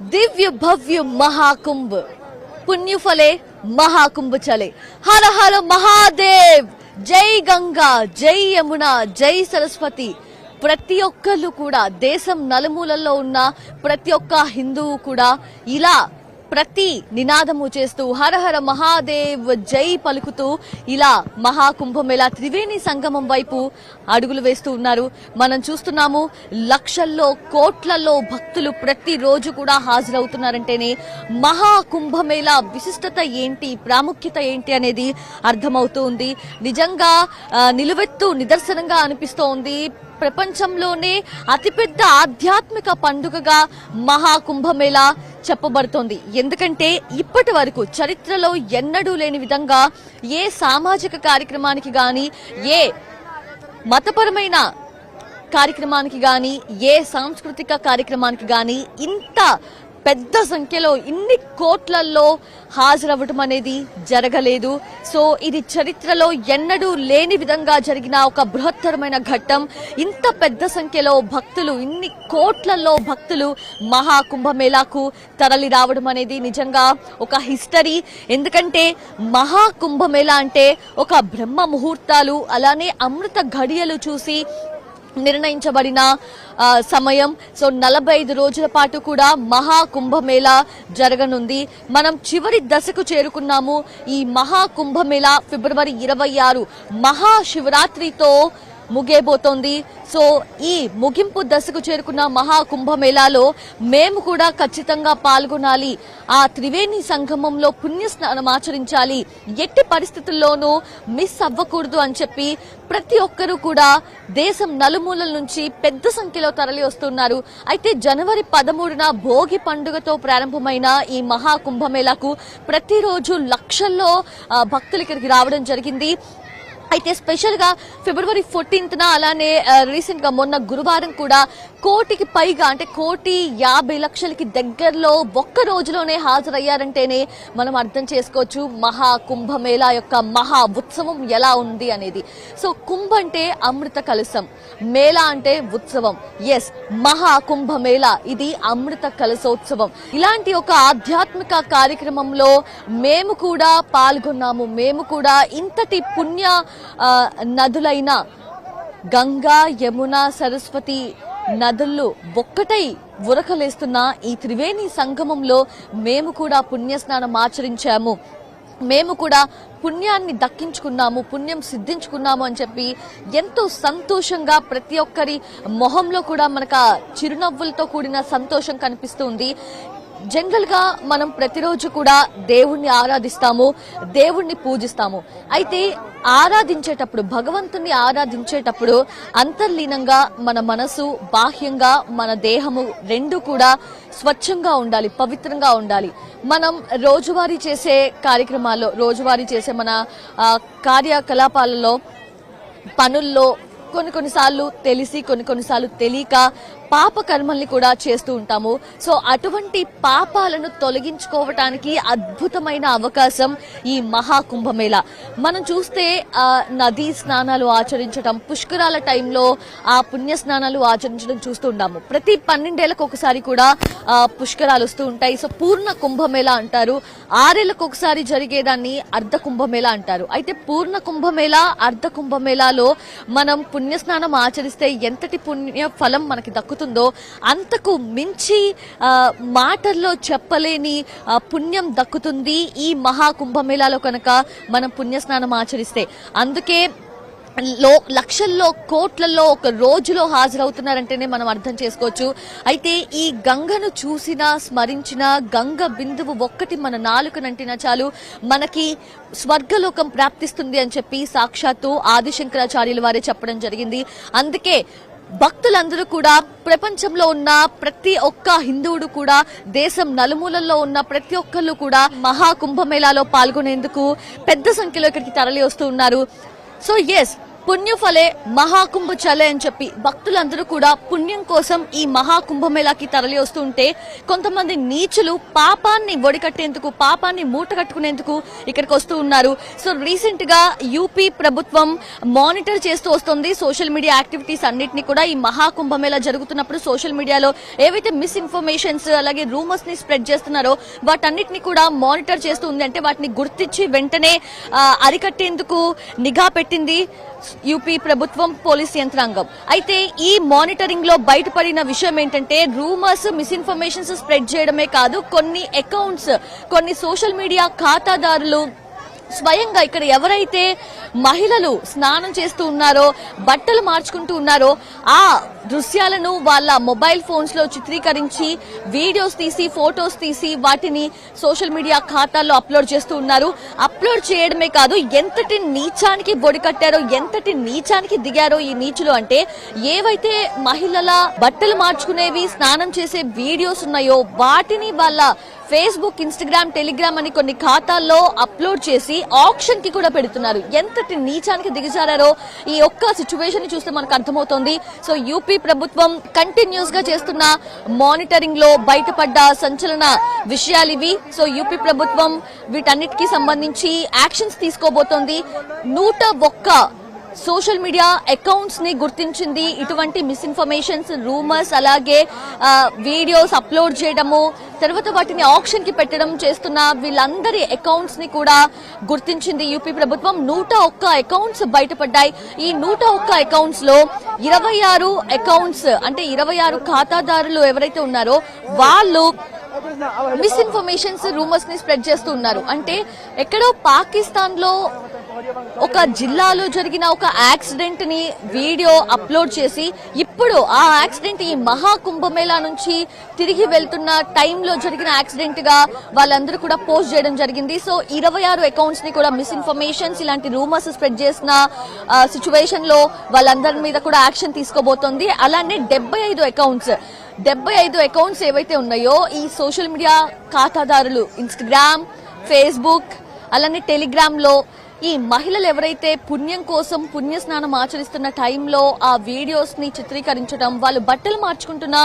దివ్య భవ్య మహాకుంభ్ పుణ్యఫలే మహాకుంభ చలే హర హర మహాదేవ్ జై గంగా జై యమున జై సరస్వతి ప్రతి ఒక్కళ్ళు కూడా దేశం నలుమూలల్లో ఉన్న ప్రతి ఒక్క హిందువు కూడా ఇలా ప్రతి నినాదము చేస్తూ హరహర మహాదేవ్ జై పలుకుతూ ఇలా మహాకుంభమేళా త్రివేణి సంగమం వైపు అడుగులు వేస్తూ ఉన్నారు. మనం చూస్తున్నాము లక్షల్లో కోట్లలో భక్తులు ప్రతిరోజు కూడా హాజరవుతున్నారంటేనే మహాకుంభమేళా విశిష్టత ఏంటి ప్రాముఖ్యత ఏంటి అనేది అర్థమవుతూ ఉంది. నిజంగా నిలువెత్తు నిదర్శనంగా అనిపిస్తోంది ప్రపంచంలోనే అతిపెద్ద ఆధ్యాత్మిక పండుగగా మహాకుంభమేళా చెప్పబడుతోంది. ఎందుకంటే ఇప్పటి వరకు చరిత్రలో ఎన్నడూ లేని విధంగా ఏ సామాజిక కార్యక్రమానికి గాని ఏ మతపరమైన కార్యక్రమానికి గాని ఏ సాంస్కృతిక కార్యక్రమానికి గాని ఇంత పెద్ద సంఖ్యలో ఇన్ని కోట్లల్లో హాజరవ్వటం అనేది జరగలేదు. సో ఇది చరిత్రలో ఎన్నడూ లేని విధంగా జరిగిన ఒక బృహత్తరమైన ఘట్టం. ఇంత పెద్ద సంఖ్యలో భక్తులు ఇన్ని కోట్లలో భక్తులు మహాకుంభమేళాకు తరలి రావడం అనేది నిజంగా ఒక హిస్టరీ. ఎందుకంటే మహాకుంభమేళా అంటే ఒక బ్రహ్మ ముహూర్తాలు అలానే అమృత ఘడియలు చూసి నిర్ణయించబడిన సమయం. సో నలభై ఐదు రోజుల పాటు కూడా మహా కుంభమేళా జరగనుంది. మనం చివరి దశకు చేరుకున్నాము. ఈ మహా కుంభమేళా ఫిబ్రవరి ఇరవై ఆరు మహాశివరాత్రితో ముగియబోతోంది. సో ఈ ముగింపు దశకు చేరుకున్న మహా కుంభమేళాలో మేము కూడా ఖచ్చితంగా పాల్గొనాలి. ఆ త్రివేణి సంగమంలో పుణ్యస్నానం ఆచరించాలి. ఎట్టి పరిస్థితుల్లోనూ మిస్ అవ్వకూడదు అని చెప్పి ప్రతి ఒక్కరూ కూడా దేశం నలుమూలల నుంచి పెద్ద సంఖ్యలో తరలి వస్తున్నారు. అయితే జనవరి పదమూడున భోగి పండుగతో ప్రారంభమైన ఈ మహా కుంభమేళాకు ప్రతిరోజు లక్షల్లో భక్తులు ఇక్కడికి రావడం జరిగింది. అయితే స్పెషల్గా ఫిబ్రవరి ఫోర్టీన్త్ అలానే uh, రీసెంట్గా మొన్న గురువారం కూడా కోటికి పైగా అంటే కోటి యాభై లక్షలకి దగ్గరలో ఒక్క రోజులోనే హాజరయ్యారంటేనే మనం అర్థం చేసుకోవచ్చు మహా కుంభమేళా యొక్క మహా ఉత్సవం ఎలా ఉంది అనేది. సో కుంభ అంటే అమృత కలసం మేళా అంటే ఉత్సవం. ఎస్ మహా కుంభమేళా ఇది అమృత కలసోత్సవం ఇలాంటి ఒక ఆధ్యాత్మిక కార్యక్రమంలో మేము కూడా పాల్గొన్నాము. మేము కూడా ఇంతటి పుణ్య నదులైన గంగా యమున సరస్వతి నదుల్లో ఒక్కటై ఉరకలేస్తున్న ఈ త్రివేణి సంగమంలో మేము కూడా పుణ్యస్నానం ఆచరించాము. మేము కూడా పుణ్యాన్ని దక్కించుకున్నాము పుణ్యం సిద్ధించుకున్నాము అని చెప్పి ఎంతో సంతోషంగా ప్రతి ఒక్కరి మొహంలో కూడా మనకు ఆ చిరునవ్వులతో కూడిన సంతోషం కనిపిస్తుంది జనరల్గా మనం ప్రతిరోజు కూడా దేవుణ్ణి ఆరాధిస్తాము దేవుణ్ణి పూజిస్తాము. అయితే ఆరాధించేటప్పుడు భగవంతుని ఆరాధించేటప్పుడు అంతర్లీనంగా మన మనసు బాహ్యంగా మన దేహము రెండు కూడా స్వచ్ఛంగా ఉండాలి పవిత్రంగా ఉండాలి. మనం రోజువారీ చేసే కార్యక్రమాల్లో రోజువారీ చేసే మన కార్యకలాపాలలో పనుల్లో కొన్ని కొన్నిసార్లు తెలిసి కొన్ని కొన్నిసార్లు తెలియక పాప కర్మల్ని కూడా చేస్తూ ఉంటాము. సో అటువంటి పాపాలను తొలగించుకోవటానికి అద్భుతమైన అవకాశం ఈ మహాకుంభమేళ. మనం చూస్తే నదీ స్నానాలు ఆచరించడం పుష్కరాల టైంలో ఆ పుణ్య స్నానాలు ఆచరించడం చూస్తూ ఉంటాము ప్రతి పన్నెండేళ్ళకు ఒకసారి కూడా పుష్కరాలు వస్తూ ఉంటాయి. సో పూర్ణ కుంభమేళ అంటారు. ఆరేళ్ళకు ఒకసారి జరిగేదాన్ని అర్ధ కుంభమేళ అంటారు. అయితే పూర్ణ కుంభమేళ అర్ధ కుంభమేళాలో మనం పుణ్యస్నానం ఆచరిస్తే ఎంతటి పుణ్య ఫలం మనకి దక్కుతుందో అంతకు మించి మాటల్లో చెప్పలేని పుణ్యం దక్కుతుంది ఈ మహా కుంభమేళాలో కనుక మనం పుణ్యస్నానం ఆచరిస్తే. అందుకే లో లక్షల్లో కోట్లలో ఒక రోజులో హాజరవుతున్నారంటేనే మనం అర్థం చేసుకోవచ్చు. అయితే ఈ గంగను చూసిన స్మరించిన గంగ బిందువు ఒక్కటి మన నాలుకనంటినా చాలు మనకి స్వర్గలోకం ప్రాప్తిస్తుంది అని చెప్పి సాక్షాత్తు ఆదిశంకరాచార్యుల వారే చెప్పడం జరిగింది. అందుకే భక్తులందరూ కూడా ప్రపంచంలో ఉన్న ప్రతి ఒక్క హిందువుడు కూడా దేశం నలుమూలల్లో ఉన్న ప్రతి ఒక్కళ్ళు కూడా మహా కుంభమేళాలో పాల్గొనేందుకు పెద్ద సంఖ్యలో ఇక్కడికి తరలి వస్తూ ఉన్నారు. సో ఎస్ పుణ్యఫలే మహాకుంభ చలే అని చెప్పి భక్తులందరూ కూడా పుణ్యం కోసం ఈ మహాకుంభమేళాకి తరలి వస్తుంటే కొంతమంది నీచులు పాపాన్ని ఒడికట్టేందుకు పాపాన్ని మూట కట్టుకునేందుకు ఇక్కడికి వస్తూ ఉన్నారు. సో రీసెంట్గా యూపీ ప్రభుత్వం మానిటర్ చేస్తూ వస్తుంది. సోషల్ మీడియా యాక్టివిటీస్ అన్నింటినీ కూడా ఈ మహాకుంభమేళా జరుగుతున్నప్పుడు సోషల్ మీడియాలో ఏవైతే మిస్ఇన్ఫర్మేషన్స్ అలాగే రూమర్స్ని స్ప్రెడ్ చేస్తున్నారో వాటన్నిటిని కూడా మానిటర్ చేస్తూ ఉంది. అంటే వాటిని గుర్తించి వెంటనే అరికట్టేందుకు నిఘా పెట్టింది. యూపీ ప్రభుత్వం పోలీస్ యంత్రాంగం. అయితే ఈ మానిటరింగ్లో బయటపడిన విషయం ఏంటంటే రూమర్స్ మిస్ఇన్ఫర్మేషన్స్ స్ప్రెడ్ చేయడమే కాదు కొన్ని అకౌంట్స్ కొన్ని సోషల్ మీడియా ఖాతాదారులు స్వయంగా ఇక్కడ ఎవరైతే మహిళలు స్నానం చేస్తూ ఉన్నారో బట్టలు మార్చుకుంటూ ఉన్నారో ఆ దృశ్యాలను వాళ్ళ మొబైల్ ఫోన్స్లో చిత్రీకరించి వీడియోస్ తీసి ఫోటోస్ తీసి వాటిని సోషల్ మీడియా ఖాతాల్లో అప్లోడ్ చేస్తూ ఉన్నారు. అప్లోడ్ చేయడమే కాదు ఎంతటి నీచానికి బొడి కట్టారో ఎంతటి నీచానికి దిగారో ఈ నీచులు అంటే ఏవైతే మహిళల బట్టలు మార్చుకునేవి స్నానం చేసే వీడియోస్ ఉన్నాయో వాటిని వాళ్ళ ఫేస్బుక్ ఇన్స్టాగ్రామ్ టెలిగ్రామ్ అని కొన్ని ఖాతాల్లో అప్లోడ్ చేసి ఆప్షన్కి కూడా పెడుతున్నారు. ఎంతటి నీచానికి దిగజారారో ఈ ఒక్క సిచ్యువేషన్ చూస్తే మనకు అర్థమవుతోంది. సో యూపీ ప్రభుత్వం కంటిన్యూస్గా చేస్తున్న మానిటరింగ్లో బయటపడ్డ సంచలన విషయాలు ఇవి. సో యూపీ ప్రభుత్వం వీటన్నిటికీ సంబంధించి యాక్షన్స్ తీసుకోబోతోంది. నూట ఒక్క సోషల్ మీడియా అకౌంట్స్ని గుర్తించింది. ఇటువంటి మిస్ఇన్ఫర్మేషన్స్ రూమర్స్ అలాగే వీడియోస్ అప్లోడ్ చేయడము తర్వాత వాటిని ఆప్షన్కి పెట్టడం చేస్తున్న వీళ్ళందరి అకౌంట్స్ని కూడా గుర్తించింది యూపీ ప్రభుత్వం. నూట ఒక్క అకౌంట్స్ బయటపడ్డాయి. ఈ నూట ఒక్క అకౌంట్స్లో ఇరవై ఆరు అకౌంట్స్ అంటే ఇరవై ఆరు ఖాతాదారులు ఎవరైతే ఉన్నారో వాళ్ళు మిస్ఇన్ఫర్మేషన్స్ రూమర్స్ని స్ప్రెడ్ చేస్తూ ఉన్నారు. అంటే ఎక్కడో పాకిస్తాన్లో ఒక జిల్లాలో జరిగిన ఒక యాక్సిడెంట్ని వీడియో అప్లోడ్ చేసి ఇప్పుడు ఆ యాక్సిడెంట్ ఈ మహా కుంభమేళా నుంచి తిరిగి వెళ్తున్న టైంలో జరిగిన యాక్సిడెంట్గా వాళ్ళందరూ కూడా పోస్ట్ చేయడం జరిగింది. సో ఇరవై ఆరు అకౌంట్స్ని కూడా మిస్ఇన్ఫర్మేషన్స్ ఇలాంటి రూమర్స్ స్ప్రెడ్ చేసిన సిచ్యువేషన్లో వాళ్ళందరి మీద కూడా యాక్షన్ తీసుకోబోతోంది. అలానే డెబ్బై ఐదు అకౌంట్స్ డెబ్బై ఐదు అకౌంట్స్ ఏవైతే ఉన్నాయో ఈ సోషల్ మీడియా ఖాతాదారులు ఇన్స్టాగ్రామ్ ఫేస్బుక్ అలానే టెలిగ్రామ్లో ఈ మహిళలు ఎవరైతే పుణ్యం కోసం పుణ్య స్నానం ఆచరిస్తున్న టైంలో ఆ వీడియోస్ని చిత్రీకరించడం వాళ్ళు బట్టలు మార్చుకుంటున్న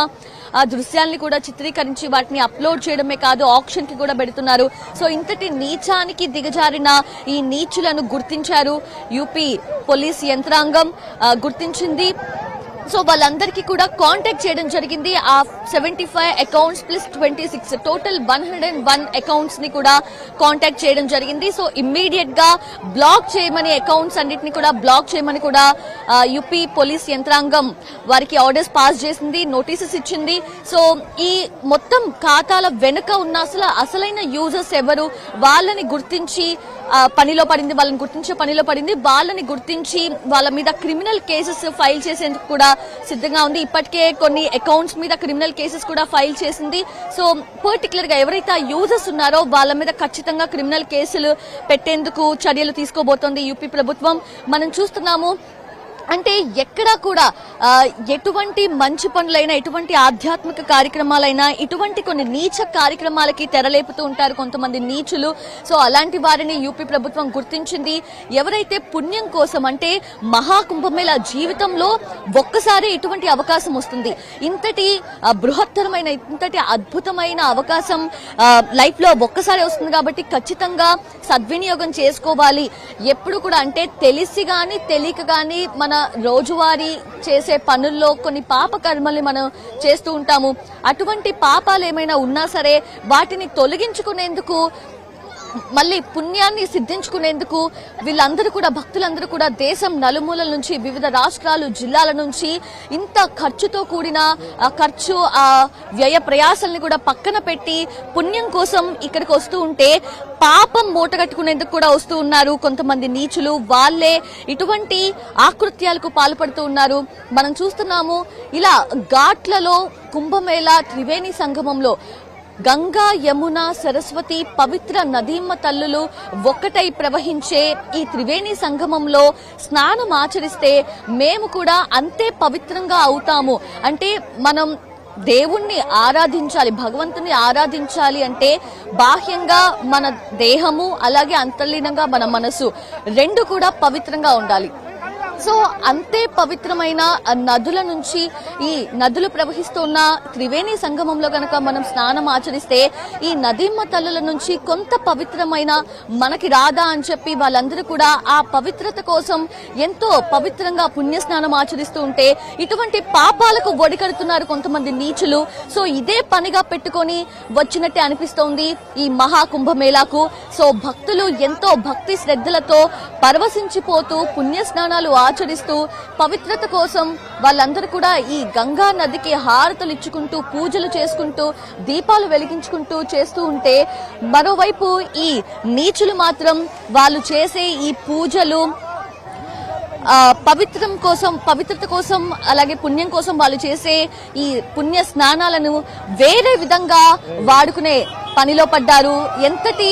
ఆ దృశ్యాల్ని కూడా చిత్రీకరించి వాటిని అప్లోడ్ చేయడమే కాదు ఆప్షన్కి కూడా పెడుతున్నారు. సో ఇంతటి నీచానికి దిగజారిన ఈ నీచులను గుర్తించారు యూపీ పోలీస్ యంత్రాంగం. గుర్తించింది సో వాళ్ళందరికీ కూడా కాంటాక్ట్ చేయడం జరిగింది. ఆ seventy five accounts plus twenty six total one hundred and one అకౌంట్స్ని కూడా కాంటాక్ట్ చేయడం జరిగింది. సో ఇమ్మీడియట్గా బ్లాక్ చేయమని అకౌంట్స్ అన్నిటిని కూడా బ్లాక్ చేయమని కూడా యూపీ పోలీస్ యంత్రాంగం వారికి ఆర్డర్స్ పాస్ చేసింది నోటీసెస్ ఇచ్చింది. సో ఈ మొత్తం ఖాతాల వెనుక ఉన్న అసలు అసలైన యూజర్స్ ఎవరు? వాళ్ళని గుర్తించి పనిలో పడింది వాళ్ళని గుర్తించే పనిలో పడింది. వాళ్ళని గుర్తించి వాళ్ళ మీద క్రిమినల్ కేసెస్ ఫైల్ చేసేందుకు కూడా సిద్ధంగా ఉంది. ఇప్పటికే కొన్ని అకౌంట్స్ మీద క్రిమినల్ కేసెస్ కూడా ఫైల్ చేసింది. సో పర్టికులర్గా ఎవరైతే ఆ యూజర్స్ ఉన్నారో వాళ్ళ మీద ఖచ్చితంగా క్రిమినల్ కేసులు పెట్టేందుకు చర్యలు తీసుకోబోతోంది యూపీ ప్రభుత్వం. మనం చూస్తున్నాము అంటే ఎక్కడా కూడా ఎటువంటి మంచి పనులైనా ఎటువంటి ఆధ్యాత్మిక కార్యక్రమాలైనా ఇటువంటి కొన్ని నీచ కార్యక్రమాలకి తెరలేపుతూ ఉంటారు కొంతమంది నీచులు. సో అలాంటి వారిని యూపీ ప్రభుత్వం గుర్తించింది. ఎవరైతే పుణ్యం కోసం అంటే మహాకుంభమేళ జీవితంలో ఒక్కసారి ఇటువంటి అవకాశం వస్తుంది. ఇంతటి బృహత్తరమైన ఇంతటి అద్భుతమైన అవకాశం లైఫ్లో ఒక్కసారి వస్తుంది కాబట్టి ఖచ్చితంగా సద్వినియోగం చేసుకోవాలి. ఎప్పుడు కూడా అంటే తెలిసి కానీ తెలియక కానీ మన రోజువారీ చేసే పనుల్లో కొన్ని పాప కర్మల్ని మనం చేస్తూ ఉంటాము. అటువంటి పాపాలు ఏమైనా ఉన్నా సరే వాటిని తొలగించుకునేందుకు మళ్ళీ పుణ్యాన్ని సిద్ధించుకునేందుకు వీళ్ళందరూ కూడా భక్తులందరూ కూడా దేశం నలుమూలల నుంచి వివిధ రాష్ట్రాలు జిల్లాల నుంచి ఇంత ఖర్చుతో కూడిన ఆ ఖర్చు ఆ వ్యయ ప్రయాసల్ని కూడా పక్కన పెట్టి పుణ్యం కోసం ఇక్కడికి వస్తూ ఉంటే పాపం మూటగట్టుకునేందుకు కూడా వస్తూ ఉన్నారు కొంతమంది నీచులు. వాళ్ళే ఇటువంటి ఆకృత్యాలకు పాల్పడుతూ ఉన్నారు. మనం చూస్తున్నాము ఇలా ఘాట్లలో కుంభమేళ త్రివేణి సంగమంలో గంగా యమున సరస్వతి పవిత్ర నదీమ్మ తల్లులు ఒక్కటై ప్రవహించే ఈ త్రివేణి సంగమంలో స్నానం ఆచరిస్తే మేము కూడా అంతే పవిత్రంగా అవుతాము. అంటే మనం దేవుణ్ణి ఆరాధించాలి భగవంతుని ఆరాధించాలి అంటే బాహ్యంగా మన దేహము అలాగే అంతర్లీనంగా మన మనసు రెండు కూడా పవిత్రంగా ఉండాలి. సో అంతే పవిత్రమైన నదుల నుంచి ఈ నదులు ప్రవహిస్తున్న త్రివేణి సంగమంలో గనక మనం స్నానం ఆచరిస్తే ఈ నదీమ్మ తల్లుల నుంచి కొంత పవిత్రమైన మనకి రాదా అని చెప్పి వాళ్ళందరూ కూడా ఆ పవిత్రత కోసం ఎంతో పవిత్రంగా పుణ్య స్నానం ఆచరిస్తూ ఉంటే ఇటువంటి పాపాలకు ఒడికడుతున్నారు కొంతమంది నీచులు. సో ఇదే పనిగా పెట్టుకొని వచ్చినట్టే అనిపిస్తోంది ఈ మహా కుంభమేళాకు సో భక్తులు ఎంతో భక్తి శ్రద్ధలతో పరవశించిపోతూ పుణ్య స్నానాలు ఆచరిస్తూ పవిత్రత కోసం వాళ్ళందరూ కూడా ఈ గంగా నదికి హారతలు ఇచ్చుకుంటూ పూజలు చేసుకుంటూ దీపాలు వెలిగించుకుంటూ చేస్తూ ఉంటే మరోవైపు ఈ నీచులు మాత్రం వాళ్ళు చేసే ఈ పూజలు పవిత్రం కోసం పవిత్రత కోసం అలాగే పుణ్యం కోసం వాళ్ళు చేసే ఈ పుణ్య స్నానాలను వేరే విధంగా వాడుకునే పనిలో పడ్డారు. ఎంతటి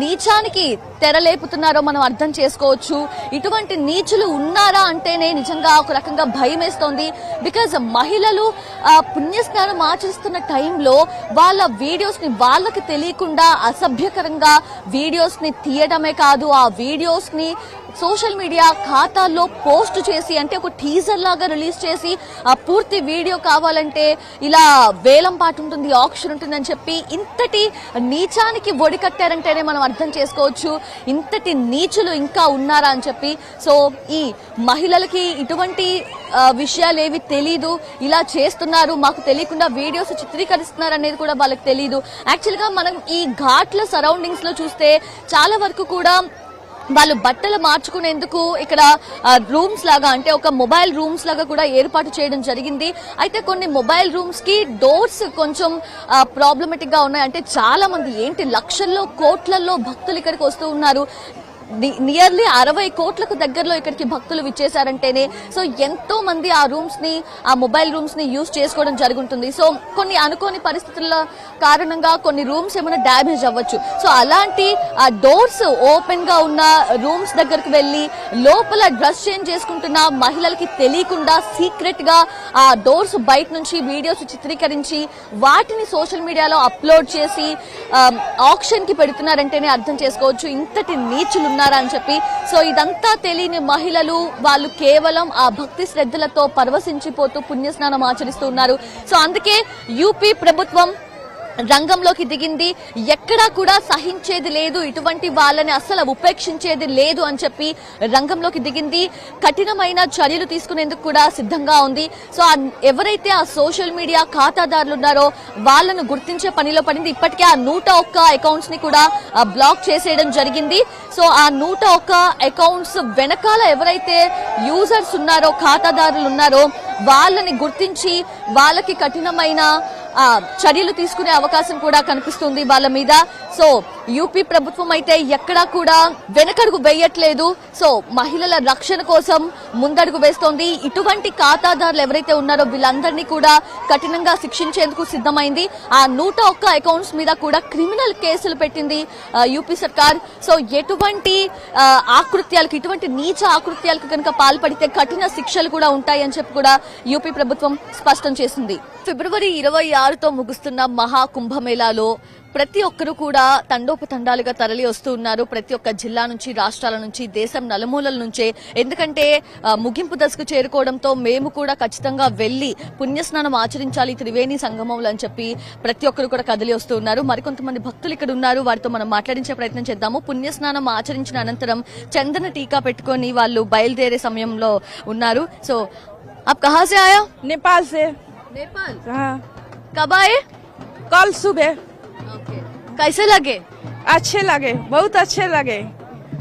నీచానికి తెరలేపుతున్నారో మనం అర్థం చేసుకోవచ్చు. ఇటువంటి నీచులు ఉన్నారా అంటేనే నిజంగా ఒక రకంగా భయం వేస్తోంది. బికాజ్ మహిళలు పుణ్యస్నానం పుణ్య స్నానం ఆచరిస్తున్న టైంలో వాళ్ళ వీడియోస్ని వాళ్ళకి తెలియకుండా అసభ్యకరంగా వీడియోస్ని తీయడమే కాదు ఆ వీడియోస్ని సోషల్ మీడియా ఖాతాల్లో పోస్ట్ చేసి అంటే ఒక టీజర్ లాగా రిలీజ్ చేసి ఆ పూర్తి వీడియో కావాలంటే ఇలా వేలం పాటు ఉంటుంది ఆక్షన్ ఉంటుంది అని చెప్పి ఇంతటి నీచానికి ఒడికట్టారంటేనే మనం అర్థం చేసుకోవచ్చు. ఇంతటి నీచులు ఇంకా ఉన్నారా అని చెప్పి. సో ఈ మహిళలకి ఇటువంటి విషయాలు ఏవి తెలీదు. ఇలా చేస్తున్నారు మాకు తెలియకుండా వీడియోస్ చిత్రీకరిస్తున్నారు అనేది కూడా వాళ్ళకి తెలియదు యాక్చువల్గా మనం ఈ ఘాట్ల సరౌండింగ్స్లో చూస్తే చాలా వరకు కూడా వాళ్ళు బట్టలు మార్చుకునేందుకు ఇక్కడ రూమ్స్ లాగా అంటే ఒక మొబైల్ రూమ్స్ లాగా కూడా ఏర్పాటు చేయడం జరిగింది. అయితే కొన్ని మొబైల్ రూమ్స్కి డోర్స్ కొంచెం ప్రాబ్లమెటిక్గా ఉన్నాయి. అంటే చాలా మంది ఏంటి లక్షల్లో కోట్లలో భక్తులు ఇక్కడికి వస్తూ ఉన్నారు. నియర్లీ అరవై కోట్లకు దగ్గరలో ఇక్కడికి భక్తులు విచ్చేశారంటేనే సో ఎంతో మంది ఆ రూమ్స్ని ఆ మొబైల్ రూమ్స్ని యూజ్ చేసుకోవడం జరుగుతుంది. సో కొన్ని అనుకోని పరిస్థితుల కారణంగా కొన్ని రూమ్స్ ఏమైనా డ్యామేజ్ అవ్వచ్చు. సో అలాంటి ఆ డోర్స్ ఓపెన్గా ఉన్న రూమ్స్ దగ్గరకు వెళ్ళి లోపల డ్రెస్ చేంజ్ చేసుకుంటున్న మహిళలకి తెలియకుండా సీక్రెట్గా ఆ డోర్స్ బయట నుంచి వీడియోస్ చిత్రీకరించి వాటిని సోషల్ మీడియాలో అప్లోడ్ చేసి ఆప్షన్కి పెడుతున్నారంటేనే అర్థం చేసుకోవచ్చు. ఇంతటి నీచులు ఉన్నారా అని చెప్పి. సో ఇదంతా తెలియని మహిళలు వాళ్ళు కేవలం ఆ భక్తి శ్రద్ధలతో పరవశించిపోతూ పుణ్యస్నానం ఆచరిస్తూ ఉన్నారు. సో అందుకే యూపీ ప్రభుత్వం రంగంలోకి దిగింది. ఎక్కడా కూడా సహించేది లేదు. ఇటువంటి వాళ్ళని అసలు ఉపేక్షించేది లేదు అని చెప్పి రంగంలోకి దిగింది. కఠినమైన చర్యలు తీసుకునేందుకు కూడా సిద్ధంగా ఉంది. సో ఎవరైతే ఆ సోషల్ మీడియా ఖాతాదారులు ఉన్నారో వాళ్ళను గుర్తించే పనిలో పడింది. ఇప్పటికే ఆ నూట ఒక్క అకౌంట్స్ని కూడా బ్లాక్ చేసేయడం జరిగింది. సో ఆ నూట ఒక్క అకౌంట్స్ వెనకాల ఎవరైతే యూజర్స్ ఉన్నారో ఖాతాదారులు ఉన్నారో వాళ్ళని గుర్తించి వాళ్ళకి కఠినమైన చర్యలు తీసుకునే అవకాశం కూడా కనిపిస్తుంది వాళ్ళ మీద. సో యూపీ ప్రభుత్వం అయితే ఎక్కడా కూడా వెనకడుగు వేయట్లేదు. సో మహిళల రక్షణ కోసం ముందడుగు వేస్తోంది. ఇటువంటి ఖాతాదారులు ఎవరైతే ఉన్నారో వీళ్ళందరినీ కూడా కఠినంగా శిక్షించేందుకు సిద్ధమైంది. ఆ నూట ఒక్క అకౌంట్స్ మీద కూడా క్రిమినల్ కేసులు పెట్టింది యూపీ సర్కార్. సో ఎటువంటి ఆకృత్యాలకు ఇటువంటి నీచ ఆకృత్యాలకు కనుక పాల్పడితే కఠిన శిక్షలు కూడా ఉంటాయని చెప్పి కూడా యూపీ ప్రభుత్వం స్పష్టం చేసింది. ఫిబ్రవరి ఇరవై ఆరుతో ముగుస్తున్న మహా కుంభమేళాలో ప్రతి ఒక్కరూ కూడా తండోపతండాలుగా తరలి వస్తూ ఉన్నారు ప్రతి ఒక్క జిల్లా నుంచి రాష్ట్రాల నుంచి దేశం నలుమూలల నుంచే ఎందుకంటే ఆ, ముగింపు దశకు చేరుకోవడంతో మేము కూడా ఖచ్చితంగా వెళ్లి పుణ్యస్నానం ఆచరించాలి త్రివేణి సంగమంలో అని చెప్పి ప్రతి ఒక్కరు కూడా కదిలి వస్తూ ఉన్నారు మరికొంతమంది భక్తులు ఇక్కడ ఉన్నారు వారితో మనం మాట్లాడించే ప్రయత్నం చేద్దాము పుణ్యస్నానం ఆచరించిన అనంతరం చందన టీకా పెట్టుకొని వాళ్ళు బయలుదేరే సమయంలో ఉన్నారు సో आप कहाँ से आया नेपाल से नेपाल? हाँ। कब आए? कल सुबह। कैसे लगे? अच्छे लगे बहुत अच्छे लगे।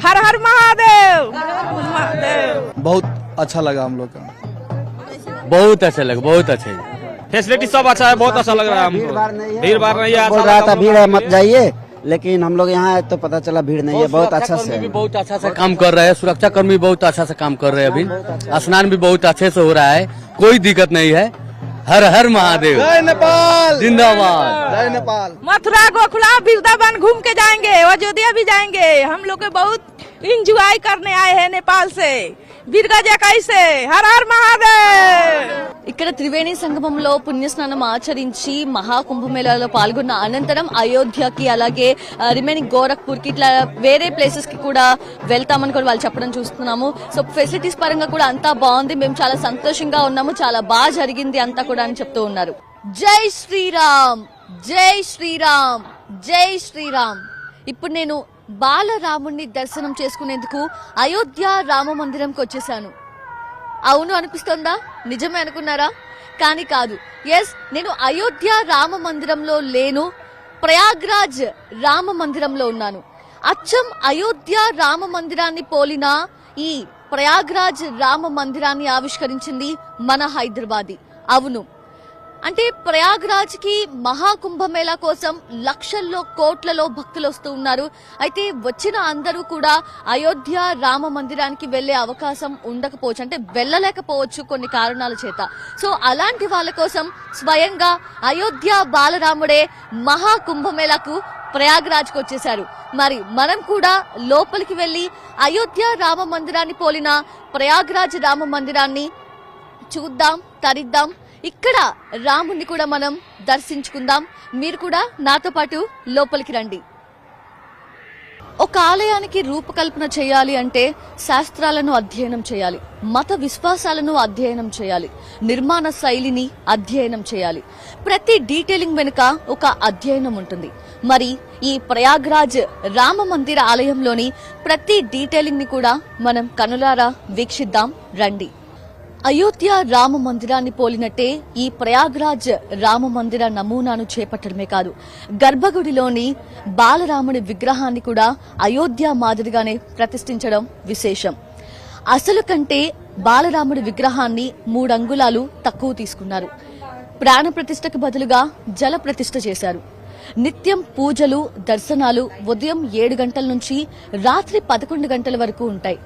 हर हर महादेव महादेव। बहुत अच्छा लगा हम लोग का। बहुत अच्छे लगे बहुत अच्छे। फैसिलिटी सब अच्छा है बहुत अच्छा लग रहा है भीड़ भाड़ नहीं हमको है। भीड़ भाड़ नहीं है बोल अच्छा रहा था भीड़ है मत जाइए। लेकिन हम लोग यहाँ आए तो पता चला भीड़ नहीं है बहुत अच्छा से भी बहुत अच्छा से काम कर रहे हैं सुरक्षा कर्मी बहुत अच्छा से काम कर रहे हैं अभी। स्नान भी बहुत अच्छे से हो रहा है कोई दिक्कत नहीं है। हर हर महादेव। जय नेपाल। जिंदाबाद। जय नेपाल। मथुरा गोखला वृंदावन घूम के जाएँगे अयोध्या भी जाएँगे। हम लोग के बहुत इंजॉय करने आए हैं नेपाल से। వీరగాజా కైసే. హర హర్ ఇక్కడ త్రివేణి సంగమంలో పుణ్యస్నానం ఆచరించి మహాకుంభమేళాలో పాల్గొన్న అనంతరం అయోధ్యకి అలాగే రిమైనింగ్ గోరఖ్పూర్కి ఇట్లా వేరే ప్లేసెస్కి కూడా వెళ్తామని కూడా వాళ్ళు చెప్పడం చూస్తున్నాము. సో ఫెసిలిటీస్ పరంగా కూడా అంతా బాగుంది. మేము చాలా సంతోషంగా ఉన్నాము. చాలా బాగా జరిగింది అంతా కూడా అని చెప్తూ ఉన్నారు. జై శ్రీరామ్! జై శ్రీరామ్! జై శ్రీరామ్! ఇప్పుడు నేను బాలరాముణ్ణి దర్శనం చేసుకునేందుకు అయోధ్య రామ మందిరంకి వచ్చేసాను అవును అనిపిస్తుందా? నిజమే అనుకున్నారా? కానీ కాదు. ఎస్ నేను అయోధ్య రామ మందిరంలో లేను. ప్రయాగ్రాజ్ రామ మందిరంలో ఉన్నాను. అచ్చం అయోధ్య రామ మందిరాన్ని పోలిన ఈ ప్రయాగ్రాజ్ రామ మందిరాన్ని ఆవిష్కరించింది మన హైదరాబాదీ. అవును. అంటే ప్రయాగ్రాజ్కి మహాకుంభమేళా కోసం లక్షల్లో కోట్లలో భక్తులు వస్తూ ఉన్నారు. అయితే వచ్చిన అందరూ కూడా అయోధ్య రామ మందిరానికి వెళ్ళే అవకాశం ఉండకపోవచ్చు అంటే వెళ్ళలేకపోవచ్చు కొన్ని కారణాల చేత. సో అలాంటి వాళ్ళ కోసం స్వయంగా అయోధ్య బాలరాముడే మహాకుంభమేళాకు ప్రయాగ్రాజ్కి వచ్చేశారు. మరి మనం కూడా లోపలికి వెళ్ళి అయోధ్య రామ మందిరాన్ని పోలిన ప్రయాగ్రాజ్ రామ మందిరాన్ని చూద్దాం తరిద్దాం ఇక్కడ రాముని కూడా మనం దర్శించుకుందాం. మీరు కూడా నాతో పాటు లోపలికి రండి. ఒక ఆలయానికి రూపకల్పన చేయాలి అంటే శాస్త్రాలను అధ్యయనం చేయాలి మత విశ్వాసాలను అధ్యయనం చేయాలి నిర్మాణ శైలిని అధ్యయనం చేయాలి. ప్రతి డీటెయిలింగ్ వెనుక ఒక అధ్యయనం ఉంటుంది. మరి ఈ ప్రయాగ్రాజ్ రామ మందిర ఆలయంలోని ప్రతి డీటెయిలింగ్ని కూడా మనం కనులారా వీక్షిద్దాం. రండి. అయోధ్య రామ మందిరాన్ని పోలినట్టే ఈ ప్రయాగ్రాజ్ రామ మందిర నమూనాను చేపట్టడమే కాదు. గర్భగుడిలోని బాలరాముడి విగ్రహాన్ని కూడా అయోధ్య మాదిరిగానే ప్రతిష్ఠించడం విశేషం. అసలు కంటే బాలరాముడి విగ్రహాన్ని మూడంగుళాలు తక్కువ తీసుకున్నారు. ప్రాణ ప్రతిష్టకు బదులుగా జల ప్రతిష్ఠ చేశారు. నిత్యం పూజలు దర్శనాలు ఉదయం ఏడు గంటల నుంచి రాత్రి పదకొండు గంటల వరకు ఉంటాయి.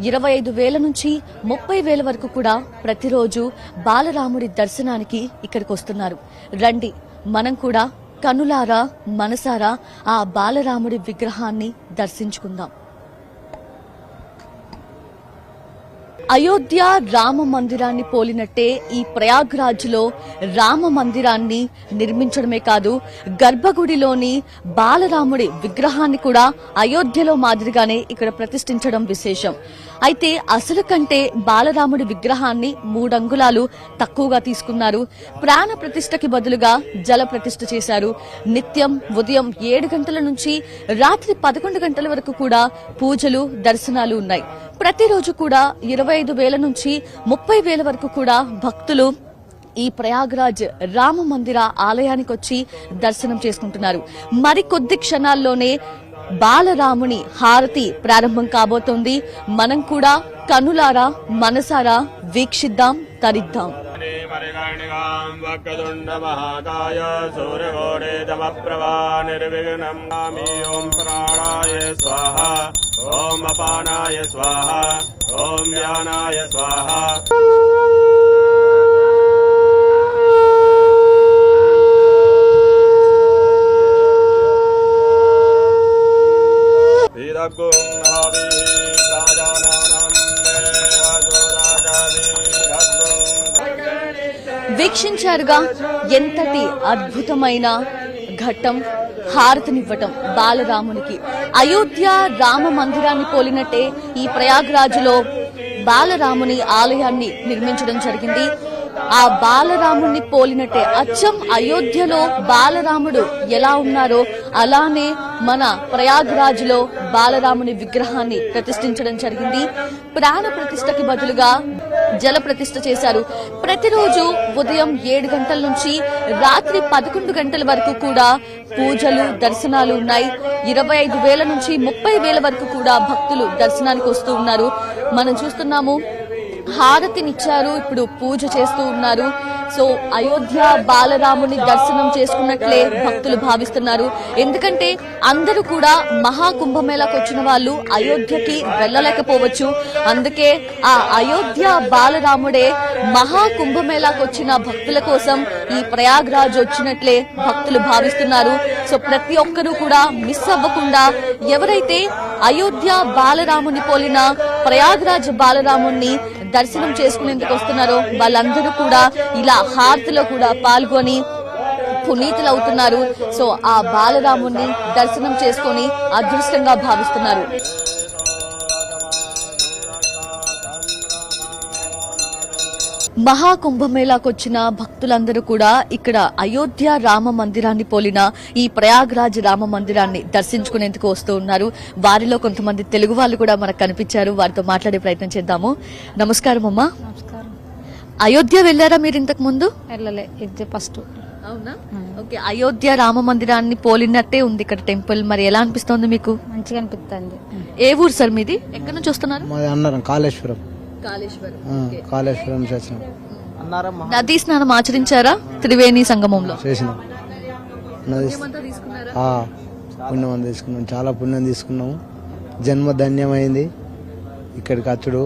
ఇరవై ఐదు వేల నుంచి ముప్పై వేల వరకు కూడా ప్రతిరోజు బాలరాముడి దర్శనానికి ఇక్కడికి వస్తున్నారు. రండి మనం కూడా కనులారా మనసారా ఆ బాలరాముడి విగ్రహాన్ని దర్శించుకుందాం. అయోధ్య రామ మందిరాన్ని పోలినట్టే ఈ ప్రయాగ్రాజ్లో రామ మందిరాన్ని నిర్మించడమే కాదు గర్భగుడిలోని బాలరాముడి విగ్రహాన్ని కూడా అయోధ్యలో మాదిరిగానే ఇక్కడ ప్రతిష్ఠించడం విశేషం. అయితే అసలు కంటే బాలరాముడి విగ్రహాన్ని మూడంగుళాలు తక్కువగా తీసుకున్నారు. ప్రాణ ప్రతిష్టకి బదులుగా జల ప్రతిష్ఠ చేశారు. నిత్యం ఉదయం ఏడు గంటల నుంచి రాత్రి పదకొండు గంటల వరకు కూడా పూజలు దర్శనాలు ఉన్నాయి. ప్రతిరోజు కూడా ఇరవై ఐదు వేల నుంచి ముప్పై వేల వరకు కూడా భక్తులు ఈ ప్రయాగ్రాజ్ రామ మందిర ఆలయానికి వచ్చి దర్శనం చేసుకుంటున్నారు. మరికొద్ది క్షణాల్లోనే బాలరాముని హారతి ప్రారంభం కాబోతోంది. మనం కూడా కనులారా మనసారా వీక్షిద్దాం తరిద్దాం. మరిగణిగాం వక్రతుండ మహాకాయ సూర్యకోడే తమప్రభా నిర్విఘ్నం గామి. ఓం ప్రాణాయ స్వాహ. ఓం అపానాయ స్వాహ. ఓం వ్యానాయ స్వాహ. ఇదగ్గుం వీక్షించారుగా. ఎంతటి అద్భుతమైన ఘట్టం హారతినివ్వటం బాలరామునికి. అయోధ్య రామ మందిరాన్ని పోలినట్టే ఈ ప్రయాగ్రాజులో బాలరాముని ఆలయాన్ని నిర్మించడం జరిగింది. ఆ బాలరాముణ్ణి పోలినట్టే అచ్చం అయోధ్యలో బాలరాముడు ఎలా ఉన్నారో అలానే మన ప్రయాగ్రాజ్లో బాలరాముని విగ్రహాన్ని ప్రతిష్ఠించడం జరిగింది. ప్రాణ ప్రతిష్టకి బదులుగా జల ప్రతిష్ఠ చేశారు. ప్రతిరోజు ఉదయం ఏడు గంటల నుంచి రాత్రి పదకొండు గంటల వరకు కూడా పూజలు దర్శనాలు ఉన్నాయి. ఇరవై ఐదు వేల నుంచి ముప్పై వేల వరకు కూడా భక్తులు దర్శనానికి వస్తూ ఉన్నారు. మనం చూస్తున్నాము హారతినిచ్చారు ఇప్పుడు పూజ చేస్తూ ఉన్నారు. సో అయోధ్య బాలరాముని దర్శనం చేసుకున్నట్లే భక్తులు భావిస్తున్నారు. ఎందుకంటే అందరూ కూడా మహా కుంభమేళాకు వచ్చిన వాళ్ళు అయోధ్యకి వెళ్ళలేకపోవచ్చు. అందుకే ఆ అయోధ్య బాలరాముడే మహా కుంభమేళాకు వచ్చిన భక్తుల కోసం ఈ ప్రయాగ్రాజ్ వచ్చినట్లే భక్తులు భావిస్తున్నారు. సో ప్రతి ఒక్కరూ కూడా మిస్ అవ్వకుండా ఎవరైతే అయోధ్య బాలరాముని పోలిన ప్రయాగ్రాజ్ బాలరాముణ్ణి దర్శనం చేసుకునేందుకు వస్తున్నారో. వాళ్ళందరూ కూడా ఇలా హారతిలో కూడా పాల్గొని పునీతులు అవుతున్నారు. సో ఆ బాలరాముని దర్శనం చేసుకొని అదృష్టంగా భావిస్తున్నారు. మహాకుంభమేళాకు వచ్చిన భక్తులందరూ కూడా ఇక్కడ అయోధ్య రామ మందిరాన్ని పోలిన ఈ ప్రయాగ్రాజ్ రామ మందిరాన్ని దర్శించుకునేందుకు వస్తూ ఉన్నారు. వారిలో కొంతమంది తెలుగు వాళ్ళు కూడా మనకు కనిపించారు. వారితో మాట్లాడే ప్రయత్నం చేద్దాము. నమస్కారం అమ్మా. నమస్కారం. అయోధ్య వెళ్ళారా మీరు ఇంతకు ముందు? వెళ్ళలే. ఇది ఫస్ట్. అవునా? ఓకే. అయోధ్య రామ మందిరాన్ని పోలినట్టే ఉంది ఇక్కడ టెంపుల్. మరి ఎలా అనిపిస్తోంది మీకు? మంచిగా అనిపిస్తుంది ఏ ఊరు సార్ మీది? ఎక్కడి నుంచి వస్తున్నారు? మాది అన్నారం కాళేశ్వరం. కాళేశ్వరం. కాళేశ్వరం నుంచి వచ్చినాం నదీ స్నానం ఆచరించారా త్రివేణి సంగమంలో? చేసినాం. నది పుణ్యం అంతా తీసుకున్నాం. చాలా పుణ్యం తీసుకున్నాము జన్మ ధన్యమైంది. ఇక్కడికి అచ్చుడు.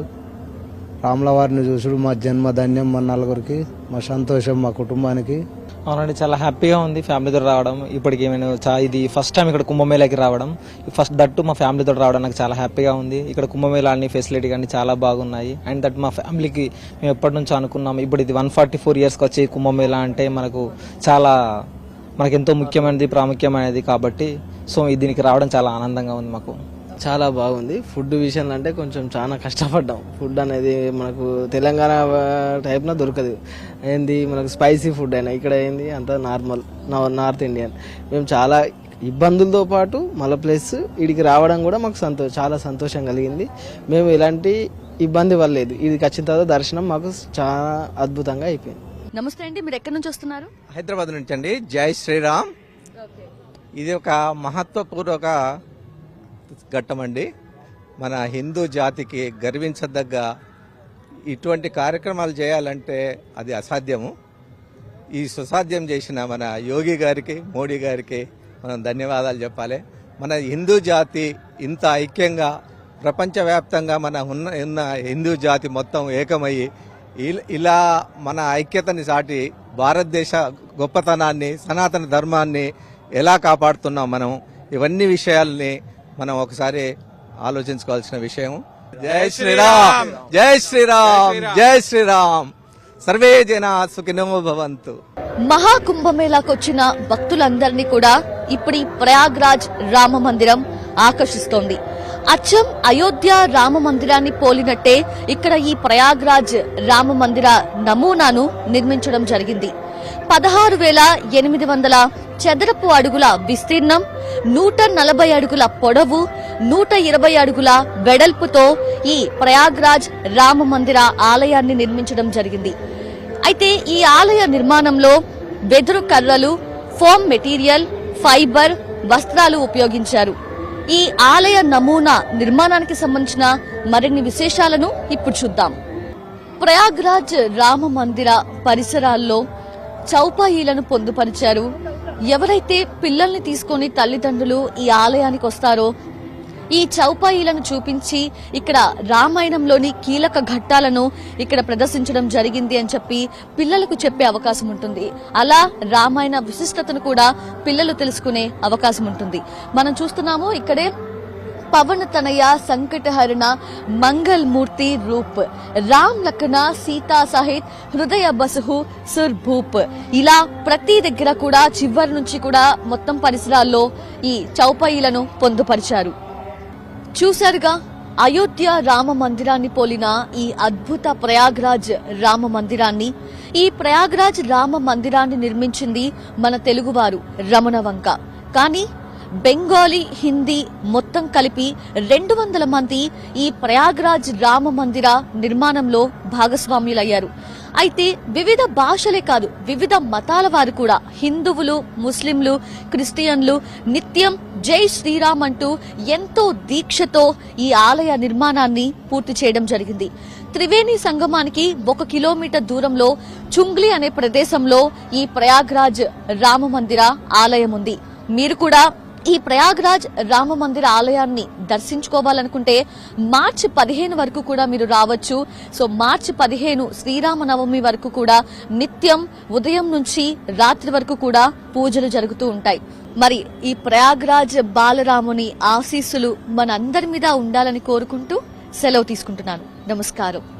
రాముల వారిని చూసుడు మా జన్మ ధన్యం మా నలుగురికి మా సంతోషం మా కుటుంబానికి. అవునండి చాలా హ్యాపీగా ఉంది ఫ్యామిలీతో రావడం. ఇప్పటికి నేను చా ఇది ఫస్ట్ టైం ఇక్కడ కుంభమేళకి రావడం. ఫస్ట్ దట్టు మా ఫ్యామిలీతో రావడం నాకు చాలా హ్యాపీగా ఉంది. ఇక్కడ కుంభమేళ అన్ని ఫెసిలిటీ కానీ చాలా బాగున్నాయి. అండ్ దట్ మా ఫ్యామిలీకి మేము ఎప్పటి నుంచి అనుకున్నాము ఇప్పుడు ఇది వన్ ఫార్టీ ఫోర్ ఇయర్స్కి వచ్చి కుంభమేళ అంటే మనకు చాలా మనకు ఎంతో ముఖ్యమైనది ప్రాముఖ్యమైనది కాబట్టి సో దీనికి రావడం చాలా ఆనందంగా ఉంది మాకు. చాలా బాగుంది. ఫుడ్ విషయంలో అంటే కొంచెం చాలా కష్టపడ్డాం. ఫుడ్ అనేది మనకు తెలంగాణ టైప్న దొరకదు. ఏంది? మనకు స్పైసీ ఫుడ్ అయినా. ఇక్కడ ఏంది? అంత నార్మల్. North Indian. మేము చాలా ఇబ్బందులతో పాటు మళ్ళీ ప్లస్ వీడికి రావడం కూడా మాకు సంతో చాలా సంతోషం కలిగింది. మేము ఎలాంటి ఇబ్బంది పడలేదు. ఇది వచ్చిన తర్వాత దర్శనం మాకు చాలా అద్భుతంగా అయిపోయింది. నమస్తే అండి. మీరు ఎక్కడి నుంచి వస్తున్నారు? హైదరాబాద్ నుంచి అండి జై శ్రీరామ్. ఇది ఒక మహత్వపూర్వక ఘట్టం అండి మన హిందూ జాతికి గర్వించదగ్గ ఇటువంటి కార్యక్రమాలు చేయాలంటే అది అసాధ్యము. ఈ సుసాధ్యం చేసిన మన యోగి గారికి మోడీ గారికి మనం ధన్యవాదాలు చెప్పాలి. మన హిందూ జాతి ఇంత ఐక్యంగా ప్రపంచవ్యాప్తంగా మన ఉన్న ఉన్న హిందూ జాతి మొత్తం ఏకమయ్యి ఇలా మన ఐక్యతని సాటి భారతదేశ గొప్పతనాన్ని సనాతన ధర్మాన్ని ఎలా కాపాడుతున్నాం మనం? ఇవన్నీ విషయాల్ని మనం ఒకసారి ఆలోచించుకోవాల్సిన విషయం. జై శ్రీరామ్. జై శ్రీరామ్. జై శ్రీరామ్. సర్వే జన సుఖినో భవంతు. మహాకుంభమేళాకు వచ్చిన భక్తులందరినీ కూడా ఇప్పుడు ఈ ప్రయాగ్రాజ్ రామ మందిరం ఆకర్షిస్తోంది. అచ్చం అయోధ్య రామ మందిరాన్ని పోలినట్టే ఇక్కడ ఈ ప్రయాగ్రాజ్ రామ మందిర నమూనాను నిర్మించడం జరిగింది. పదహారు వేల ఎనిమిది వందల చదరపు అడుగుల విస్తీర్ణం నూట నలభై అడుగుల పొడవు నూట ఇరవై అడుగుల వెడల్పుతో ఈ ప్రయాగ్రాజ్ రామ మందిర ఆలయాన్ని నిర్మించడం జరిగింది. అయితే ఈ ఆలయ నిర్మాణంలో వెదురు కర్రలు ఫోమ్ మెటీరియల్ ఫైబర్ వస్త్రాలు ఉపయోగించారు. ఈ ఆలయ నమూనా నిర్మాణానికి సంబంధించిన మరిన్ని విశేషాలను ఇప్పుడు చూద్దాం. ప్రయాగ్రాజ్ రామ మందిర పరిసరాల్లో చౌపాయిలను పొందుపరిచారు. ఎవరైతే పిల్లల్ని తీసుకొని తల్లిదండ్రులు ఈ ఆలయానికి వస్తారో ఈ చౌపాయిలను చూపించి ఇక్కడ రామాయణంలోని కీలక ఘట్టాలను ఇక్కడ ప్రదర్శించడం జరిగింది అని చెప్పి పిల్లలకు చెప్పే అవకాశం ఉంటుంది. అలా రామాయణ విశిష్టతను కూడా పిల్లలు తెలుసుకునే అవకాశం ఉంటుంది. మనం చూస్తున్నాము ఇక్కడే పవన తనయ సంకటహరణ మంగళమూర్తి రూప్. రామ్ లఖన సీతా సహిత్ హృదయ బసుహు సుర్భూప్ ఇలా ప్రతి దగ్గర కూడా చివరి నుంచి కూడా మొత్తం పరిసరాల్లో ఈ చౌపాయిలను పొందుపరిచారు. చూశారుగా అయోధ్య రామ మందిరాన్ని పోలిన ఈ అద్భుత ప్రయాగ్రాజ్ రామ మందిరాన్ని. ఈ ప్రయాగ్రాజ్ రామ మందిరాన్ని నిర్మించింది మన తెలుగువారు రమణ వంక. కానీ బెంగాలీ హిందీ మొత్తం కలిపి రెండు వందల మంది ఈ ప్రయాగ్రాజ్ రామ మందిర నిర్మాణంలో భాగస్వామ్యులయ్యారు అయితే వివిధ భాషలే కాదు వివిధ మతాల వారు కూడా హిందువులు ముస్లింలు క్రిస్టియన్లు నిత్యం జై శ్రీరామ్ అంటూ ఎంతో దీక్షతో ఈ ఆలయ నిర్మాణాన్ని పూర్తి చేయడం జరిగింది. త్రివేణి సంగమానికి ఒక కిలోమీటర్ దూరంలో చుంగ్లీ అనే ప్రదేశంలో ఈ ప్రయాగ్రాజ్ రామ మందిర ఆలయం ఉంది. మీరు కూడా ఈ ప్రయాగ్రాజ్ రామ మందిర ఆలయాన్ని దర్శించుకోవాలనుకుంటే మార్చి పదిహేను వరకు కూడా మీరు రావచ్చు. సో మార్చి పదిహేను శ్రీరామనవమి వరకు కూడా నిత్యం ఉదయం నుంచి రాత్రి వరకు కూడా పూజలు జరుగుతూ ఉంటాయి. మరి ఈ ప్రయాగ్రాజ్ బాలరాముని ఆశీస్సులు మనందరి మీద ఉండాలని కోరుకుంటూ సెలవు తీసుకుంటున్నాను. నమస్కారం.